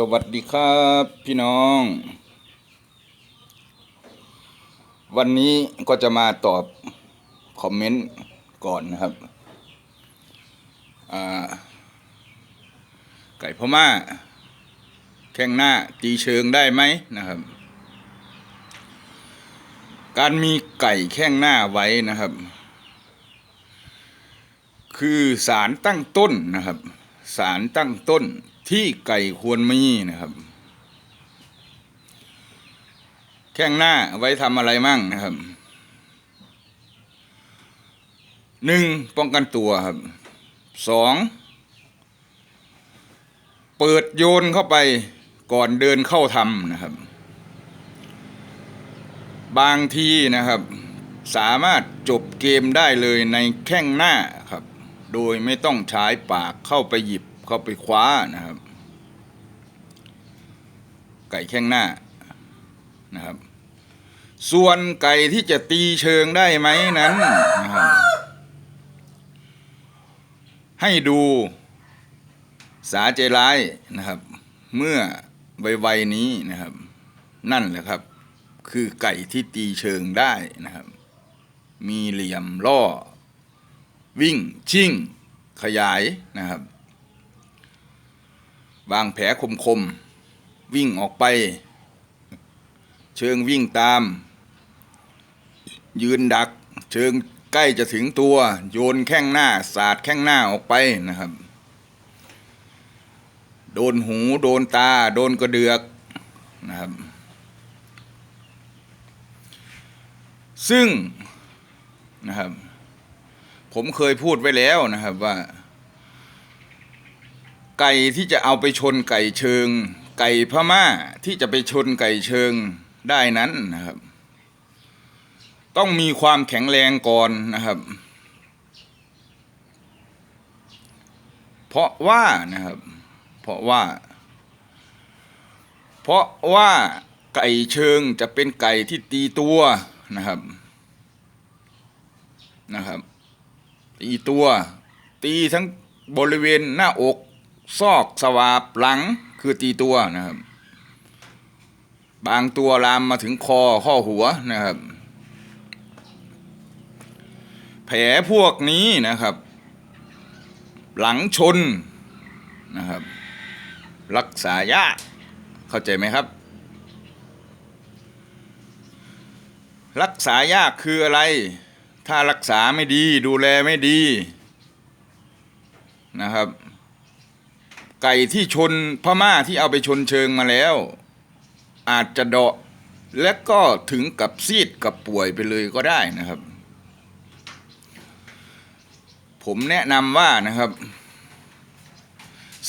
สวัสดีครับพี่น้อง วันนี้ก็จะมาตอบคอมเมนต์ก่อนนะครับไก่พม่าแข้งหน้าตีเชิงได้ไหมนะครับ การมีไก่แข้งหน้าไว้นะครับ คือสารตั้งต้นนะครับสารตั้งต้น ที่ไก่ควรมีนะครับ แข้งหน้าไว้ทำอะไรมั่งนะครับหนึ่งป้องกันตัวครับสองเปิดโยนเข้าไปก่อนเดินเข้าทำนะครับ บางทีนะครับ สามารถจบเกมได้เลยในแข้งหน้าครับ โดยไม่ต้องใช้ปากเข้าไปหยิบ เข้าไปคว้านะครับ ไก่แข้งหน้านะครับ ส่วนไก่ที่จะตีเชิงได้ไหมนั้นนะครับให้ดูสาใจร้ายนะครับ เมื่อวัยๆนี้นะครับ นั่นแหละครับ คือไก่ที่ตีเชิงได้นะครับ มีเหลี่ยมล่อ วิ่ง ชิ่ง ขยายนะครับ วางแผลคมๆ วิ่งออกไป เชิงวิ่งตาม ยืนดัก เชิงใกล้จะถึงตัว โยนแข้งหน้า สาดแข้งหน้าออกไปนะครับ โดนหูโดนตา โดนกระเดือกนะครับ ซึ่งนะครับ ผมเคยพูดไว้แล้วนะครับว่า ไก่ที่จะเอาไปชนไก่เชิง ไก่พม่าที่จะไปชนไก่เชิงได้นั้นนะครับ ต้องมีความแข็งแรงก่อนนะครับ เพราะว่านะครับ เพราะว่า เพราะว่าไก่เชิงจะเป็นไก่ที่ตีตัวนะครับนะครับตีตัว ตีทั้งบริเวณหน้าอก ซอกสวาบหลังคือตีตัวนะครับ บางตัวลามมาถึงคอข้อหัวนะครับ แผลพวกนี้นะครับ หลังชนนะครับ รักษายากเข้าใจไหมครับ รักษายากคืออะไร ถ้ารักษาไม่ดีดูแลไม่ดีนะครับ ไก่ที่ชนพม่าที่เอาไปชนเชิงมาแล้ว อาจจะเดาะและก็ถึงกับซีดกับป่วยไปเลยก็ได้นะครับ ผมแนะนำว่านะครับ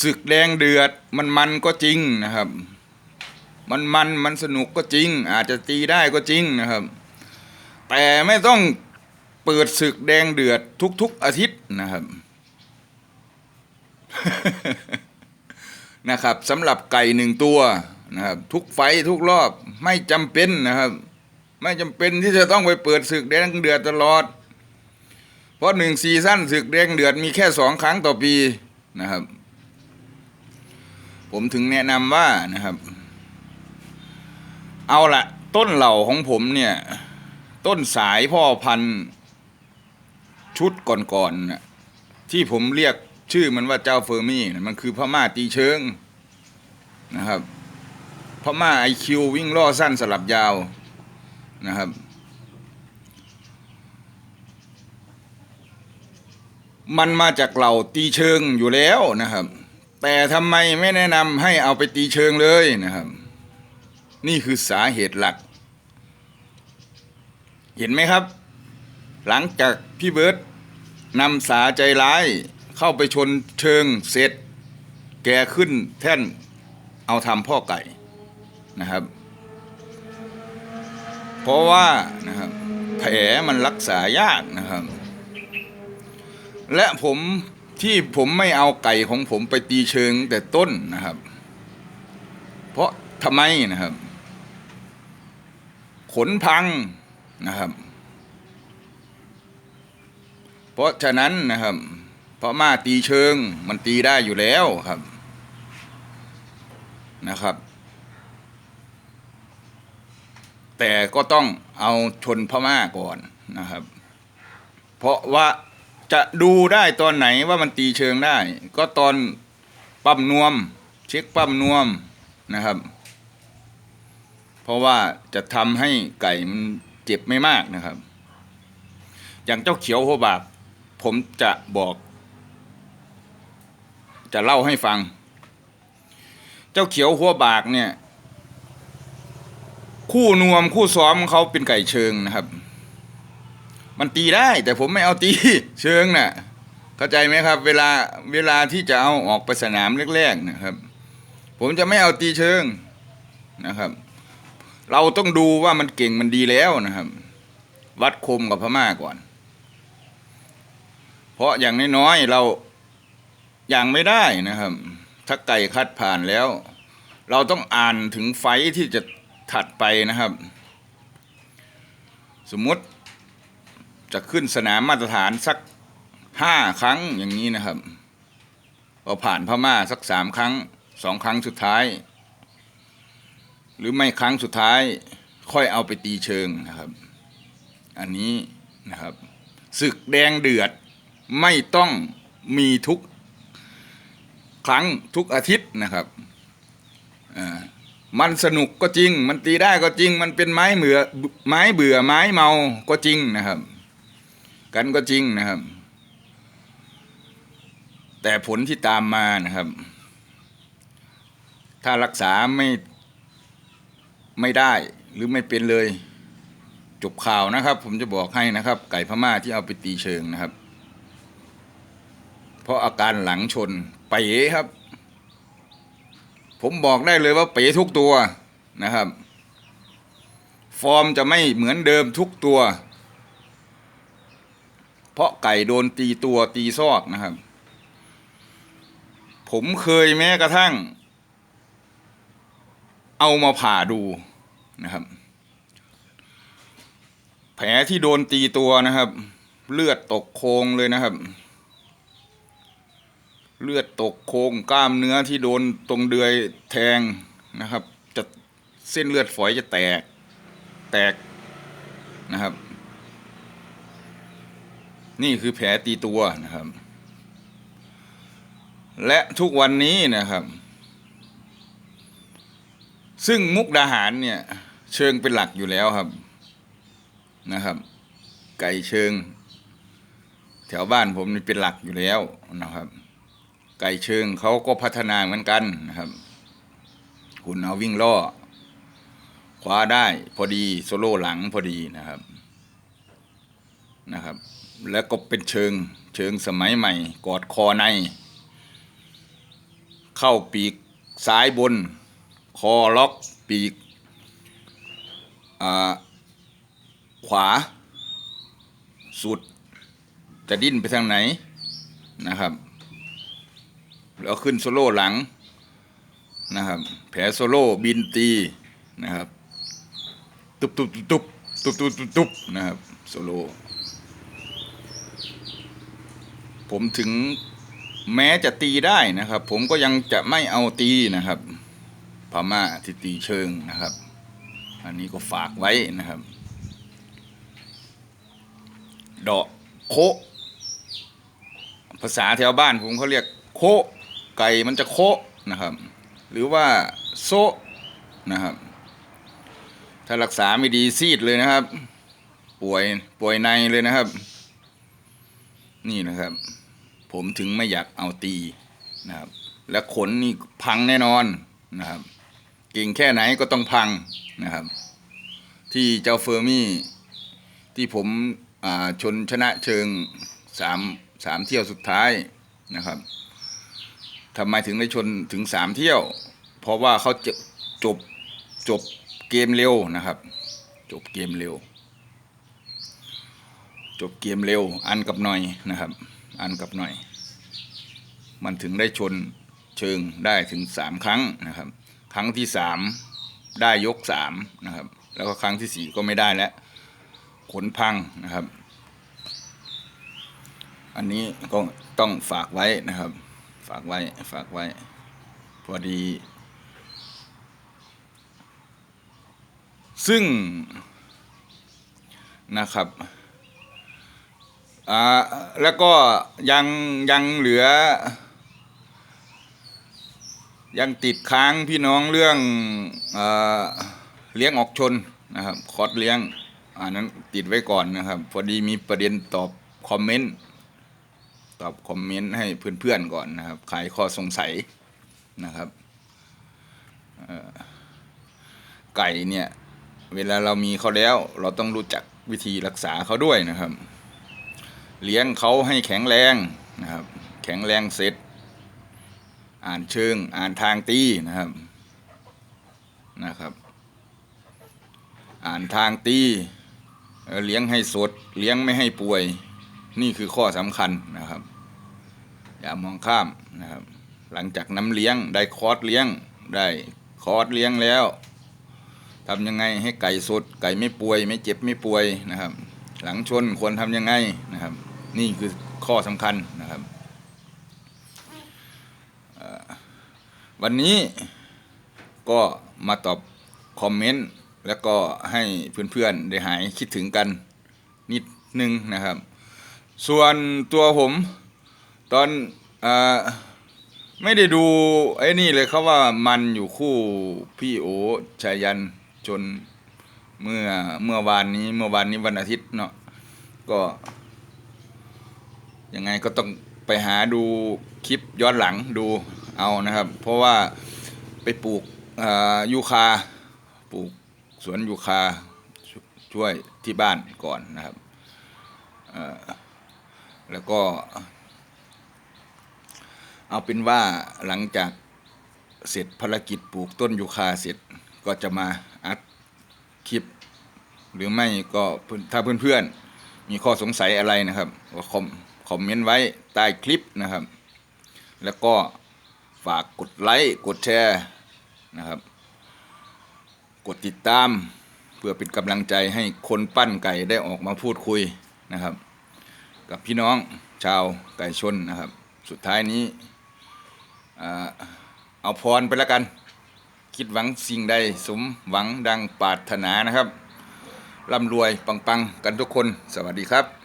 ศึกแดงเดือดมันมันก็จริงนะครับ มันมันมันสนุกก็จริง อาจจะตีได้ก็จริงนะครับ แต่ไม่ต้องเปิดศึกแดงเดือดทุก ๆ อาทิตย์นะครับ นะครับสำหรับไก่หนึ่งตัวนะครับทุกไฟทุกรอบไม่จำเป็นนะครับ ไม่จำเป็นที่จะต้องไปเปิดศึกแดงเดือดตลอด เพราะหนึ่งซีซั่นศึกแดงเดือดมีแค่สองครั้งต่อปีนะครับ ผมถึงแนะนำว่านะครับ เอาละต้นเหล่าของผมเนี่ย ต้นสายพ่อพันธุ์ชุดก่อนๆนที่ผมเรียก ชื่อมันว่าเจ้าเฟอร์มี่น่ะมันคือพม่าตีเชิงนะครับพม่าไอคิววิ่งล่อสั้นสลับยาวนะครับ มันมาจากเหล่าตีเชิงอยู่แล้วนะครับ แต่ทำไมไม่แนะนำให้เอาไปตีเชิงเลยนะครับ นี่คือสาเหตุหลัก เห็นไหมครับ หลังจากพี่เบิร์ตนำสาใจร้าย เข้าไปชนเชิงเสร็จ แกขึ้นแท่นเอาทำพ่อไก่นะครับ เพราะว่านะครับแผลมันรักษายากนะครับ และผมที่ผมไม่เอาไก่ของผมไปตีเชิงแต่ต้นนะครับ เพราะทำไมนะครับ ขนพังนะครับ เพราะฉะนั้นนะครับ ราะมาตีเชิง มันตีได้อยู่แล้วครับนะครับ แต่ก็ต้องเอาชนพม่าก่อนนะครับ เพราะว่าจะดูได้ตอนไหนว่ามันตีเชิงได้ ก็ตอนปั๊มนวม เช็คปั๊มนวมนะครับ เพราะว่าจะทำให้ไก่มันเจ็บไม่มากนะครับ อย่างเจ้าเขียวหัวบากผมจะบอก จะเล่าให้ฟัง เจ้าเขียวหัวบากเนี่ย คู่นวมคู่ซ้อมเขาเป็นไก่เชิงนะครับ มันตีได้ แต่ผมไม่เอาตีเชิงน่ะ เข้าใจไหมครับ เวลาเวลาที่จะเอาออกไปสนามแรกๆนะครับ ผมจะไม่เอาตีเชิงนะครับ เราต้องดูว่ามันเก่งมันดีแล้วนะครับ วัดคมกับพม่าก่อน เพราะอย่างน้อยๆเรา อย่างไม่ได้นะครับ ถ้าไก่คัดผ่านแล้ว เราต้องอ่านถึงไฟที่จะถัดไปนะครับ สมมติจะขึ้นสนามมาตรฐานสักห้าครั้งอย่างนี้นะครับพอผ่านพม่าสักสามครั้งสองครั้งสุดท้าย หรือไม่ครั้งสุดท้าย ค่อยเอาไปตีเชิงนะครับ อันนี้นะครับศึกแดงเดือดไม่ต้องมีทุก ครั้งทุกอาทิตย์นะครับมันสนุกก็จริง มันตีได้ก็จริง มันเป็นไม้เบื่อไม้เบื่อไม้เมาก็จริงนะครับ กันก็จริงนะครับ แต่ผลที่ตามมานะครับ ถ้ารักษาไม่ไม่ได้หรือไม่เป็นเลย จบข่าวนะครับ ผมจะบอกให้นะครับ ไก่พม่าที่เอาไปตีเชิงนะครับ เพราะอาการหลังชน ป๋ครับ ผมบอกได้เลยว่าเป๋ทุกตัวนะครับ ฟอร์มจะไม่เหมือนเดิมทุกตัว เพราะไก่โดนตีตัวตีซอกนะครับ ผมเคยแม้กระทั่ง เอามาผ่าดูนะครับ แผลที่โดนตีตัวนะครับ เลือดตกโคงเลยนะครับ เลือดตกโครงกล้ามเนื้อที่โดนตรงเดือยแทงนะครับ จะเส้นเลือดฝอยจะแตกแตกนะครับ นี่คือแผลตีตัวนะครับ และทุกวันนี้นะครับ ซึ่งมุกดาหารเนี่ย เชิงเป็นหลักอยู่แล้วครับนะครับ ไก่เชิง แถวบ้านผมนี่เป็นหลักอยู่แล้วนะครับ ไก่เชิงเขาก็พัฒนาเหมือนกันนะครับ คุณเอาวิ่งล่อคว้าได้พอดีโซโล่หลังพอดีนะครับนะครับ แล้วก็เป็นเชิงเชิงสมัยใหม่ กอดคอใน เข้าปีกซ้ายบน คอล็อกปีกขวา สุด จะดิ้นไปทางไหนนะครับ แล้วขึ้นโซโล่หลังนะครับ แผลโซโล่บินตีนะครับ ตุบตุบตุบตุบตุบตุบตุบนะครับโซโล่ผมถึงแม้จะตีได้นะครับ ผมก็ยังจะไม่เอาตีนะครับพม่าที่ตีเชิงนะครับ อันนี้ก็ฝากไว้นะครับ ดอกโคภาษาแถวบ้านผมเขาเรียกโค ไก่มันจะโคะนะครับ หรือว่าโซะนะครับ ถ้ารักษาไม่ดีซีดเลยนะครับ ป่วยป่วยในเลยนะครับ นี่นะครับ ผมถึงไม่อยากเอาตีนะครับ และขนนี่พังแน่นอนนะครับ เก่งแค่ไหนก็ต้องพังนะครับ ที่เจ้าเฟอร์มี่ที่ผมชนชนะเชิงสามสามเที่ยวสุดท้ายนะครับ ทำไมถึงได้ชนถึงสามเที่ยว เพราะว่าเขาจบจบจบเกมเร็วนะครับ จบเกมเร็ว จบเกมเร็ว อันกับหน่อยนะครับ อันกับหน่อย มันถึงได้ชนเชิงได้ถึงสามครั้งนะครับ ครั้งที่สามได้ยกสามนะครับ แล้วก็ครั้งที่สี่ก็ไม่ได้แล้วขนพังนะครับ อันนี้ก็ต้องฝากไว้นะครับ ฝากไว้ ฝากไว้ พอดี ซึ่งนะครับอ่าแล้วก็ยังยังเหลือ ยังติดค้างพี่น้องเรื่องเอเลี้ยงออกชนนะครับ คอร์สเลี้ยงอันนั้นติดไว้ก่อนนะครับ พอดีมีประเด็นตอบคอมเมนต์ ตอบคอมเมนต์ให้เพื่อนๆก่อนนะครับขายข้อสงสัยนะครับไก่เนี่ยเวลาเรามีเขาแล้ว เราต้องรู้จักวิธีรักษาเขาด้วยนะครับ เลี้ยงเขาให้แข็งแรงนะครับ แข็งแรงเสร็จ อ่านเชิงอ่านทางตีนะครับนะครับ อ่านทางตีเลี้ยงให้สด เลี้ยงไม่ให้ป่วย นี่คือข้อสำคัญนะครับ อย่ามองข้ามนะครับ หลังจากน้ำเลี้ยงได้คอร์สเลี้ยงได้คอร์สเลี้ยงแล้วทำยังไงให้ไก่สดไก่ไม่ป่วย ไม่เจ็บไม่ป่วยนะครับ หลังชนควรทำยังไงนะครับ นี่คือข้อสำคัญนะครับวันนี้ก็มาตอบคอมเมนต์แล้วก็ให้เพื่อนๆได้หายคิดถึงกันนิดนึงนะครับ ส่วนตัวผมตอนอไม่ได้ดูไอ้นี่เลยเขาว่ามันอยู่คู่พี่โอชายันจนเมื่อเมื่อวานนี้เมื่อวานนี้วันอาทิตย์เนาะก็ยังไงก็ต้องไปหาดูคลิปย้อนหลังดูเอานะครับ เพราะว่าไปปลูกยูคาปลูกสวนยูคาช่วยที่บ้านก่อนนะครับ แล้วก็ เอาเป็นว่าหลังจากเสร็จภารกิจปลูกต้นยูคาเสร็จก็จะมาอัดคลิป หรือไม่ก็ถ้าเพื่อนๆ มีข้อสงสัยอะไรนะครับก็คอมคอมเมนต์ไว้ใต้คลิปนะครับ แล้วก็ฝากกดไลค์กดแชร์นะครับ กดติดตามเพื่อเป็นกำลังใจให้คนปั้นไก่ได้ออกมาพูดคุยนะครับ กับพี่น้องชาวไก่ชนนะครับ สุดท้ายนี้เอาพรไปแล้วกัน คิดหวังสิ่งใดสมหวังดังปรารถนานะครับร่ำรวยปังๆ กันทุกคนสวัสดีครับ